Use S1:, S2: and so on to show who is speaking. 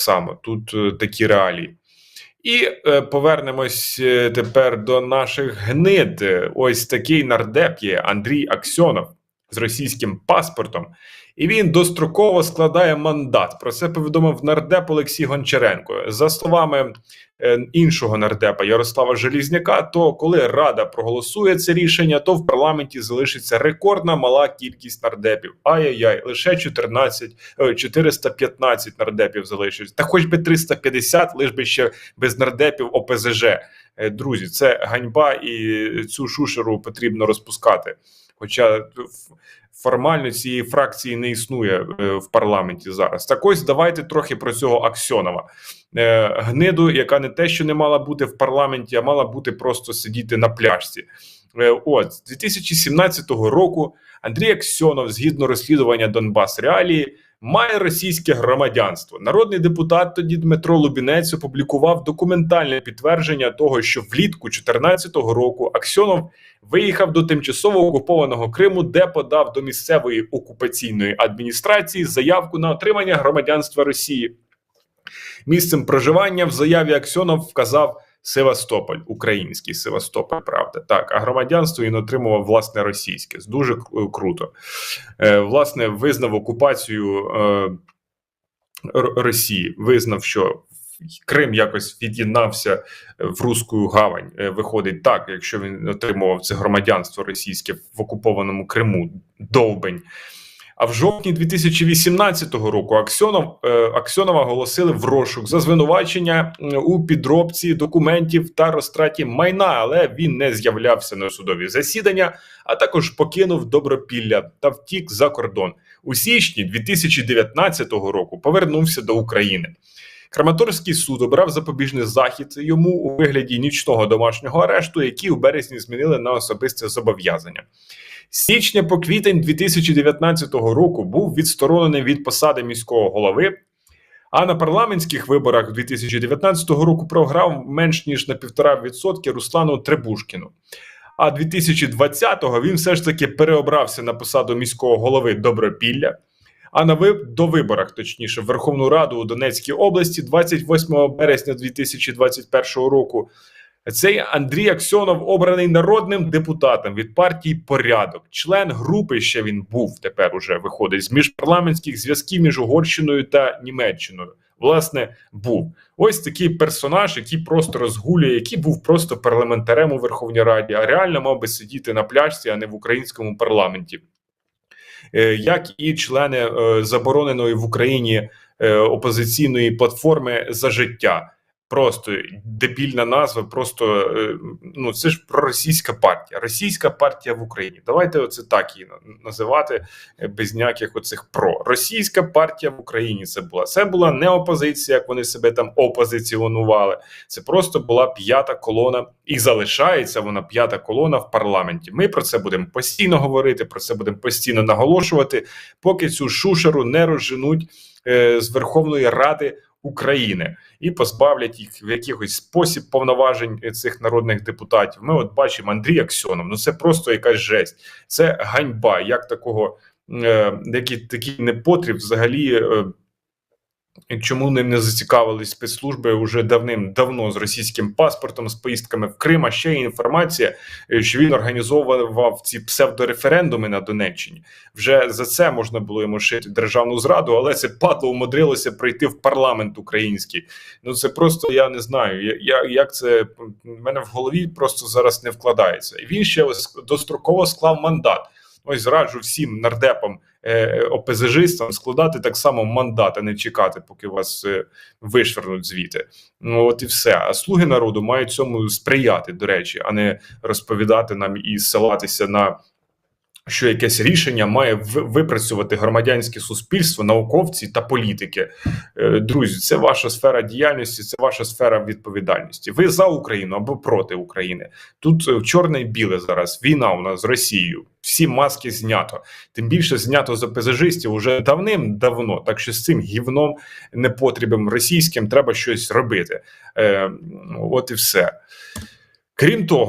S1: само тут е, такі реалії. І е, повернемось е, тепер до наших гнид. Ось такий нардеп є Андрій Аксьонов з російським паспортом, і він достроково складає мандат. Про це повідомив нардеп Олексій Гончаренко. За словами е, іншого нардепа Ярослава Желізняка, то коли Рада проголосує це рішення, то в парламенті залишиться рекордна мала кількість нардепів. Ай-яй-яй, лише 14, е, 415 нардепів залишиться. Та хоч би 350, лиш би ще без нардепів ОПЗЖ. Е, Друзі, це ганьба, і цю шушеру потрібно розпускати. Хоча формально цієї фракції не існує е, в парламенті зараз. Так ось давайте трохи про цього Аксьонова. Е, Гниду, яка не те, що не мала бути в парламенті, а мала бути просто сидіти на пляжці. От з 2017 року Андрій Аксьонов, згідно розслідування Донбас Реалії, має російське громадянство. Народний депутат тоді Дмитро Лубінець опублікував документальне підтвердження того, що влітку 2014 року Аксьонов виїхав до тимчасово окупованого Криму, де подав до місцевої окупаційної адміністрації заявку на отримання громадянства Росії. Місцем проживання в заяві Аксьонов вказав Севастополь, український Севастополь, правда. Так, а громадянство він отримував власне російське. Дуже круто. Е, власне, визнав окупацію е, Росії, визнав, що Крим якось від'єднався е, в Руську гавань. Е, Виходить так, якщо він отримував це громадянство російське в окупованому Криму, довбень. А в жовтні 2018 року Аксьонов е, Аксьонова оголосили в розшук за звинувачення у підробці документів та розтраті майна, але він не з'являвся на судові засідання, а також покинув добропілля та втік за кордон. У січні 2019 року повернувся до України. Краматорський суд обрав запобіжний захід йому у вигляді нічного домашнього арешту, який у березні змінили на особисте зобов'язання. Січня по квітень 2019 року був відсторонений від посади міського голови. А на парламентських виборах 2019 року програв менш ніж на півтора відсотки Руслану Требушкіну. А 2020-го він все ж таки переобрався на посаду міського голови Добропілля. А на ви... до виборах, точніше, Верховну Раду у Донецькій області 28 березня 2021 року. Цей Андрій Аксьонов обраний народним депутатом від партії Порядок, член групи. Ще він був тепер уже виходить з міжпарламентських зв'язків між Угорщиною та Німеччиною. Власне, був ось такий персонаж, який просто розгулює, який був просто парламентарем у Верховній Раді, а реально мав би сидіти на пляжці, а не в українському парламенті. Е, Як і члени е, забороненої в Україні е, опозиційної платформи за життя. Просто дебільна назва, просто е, ну це ж проросійська партія, російська партія в Україні. Давайте оце так її називати е, без ніяких оцих про російська партія в Україні. Це була це була не опозиція, як вони себе там опозиціонували. Це просто була п'ята колона, і залишається вона п'ята колона в парламенті. Ми про це будемо постійно говорити. Про це будемо постійно наголошувати, поки цю шушеру не розженуть з Верховної Ради. України і позбавлять їх в якихось спосіб повноважень цих народних депутатів. Ми от бачимо Андрій Аксьонов. Ну це просто якась жесть. Це ганьба. Як такого е, який такий непотріб взагалі. Чому ним не зацікавились спецслужби уже давним-давно з російським паспортом, з поїздками в Крим, а ще інформація, е, що він організовував ці псевдореферендуми на Донеччині. Вже за це можна було йому шити державну зраду, але це падло умудрилося прийти в парламент український. Ну це просто я не знаю. Я, як це в мене в голові просто зараз не вкладається. І він ще достроково склав мандат. Ось раджу всім нардепам е, ОПЗЖистам складати так само мандат, а не чекати, поки вас е, вишвернуть звідти. Ну от і все. А слуги народу мають цьому сприяти, до речі, а не розповідати нам і ссилатися на. Що якесь рішення має випрацювати громадянське суспільство, науковці та політики. Е, Друзі, це ваша сфера діяльності, це ваша сфера відповідальності. Ви за Україну або проти України. Тут е, чорне і біле зараз. Війна у нас з Росією. Всі маски знято. Тим більше знято з ОПЗЖистів уже давним-давно. Так що з цим гівном непотрібним російським треба щось робити. Е, от і все. Крім того.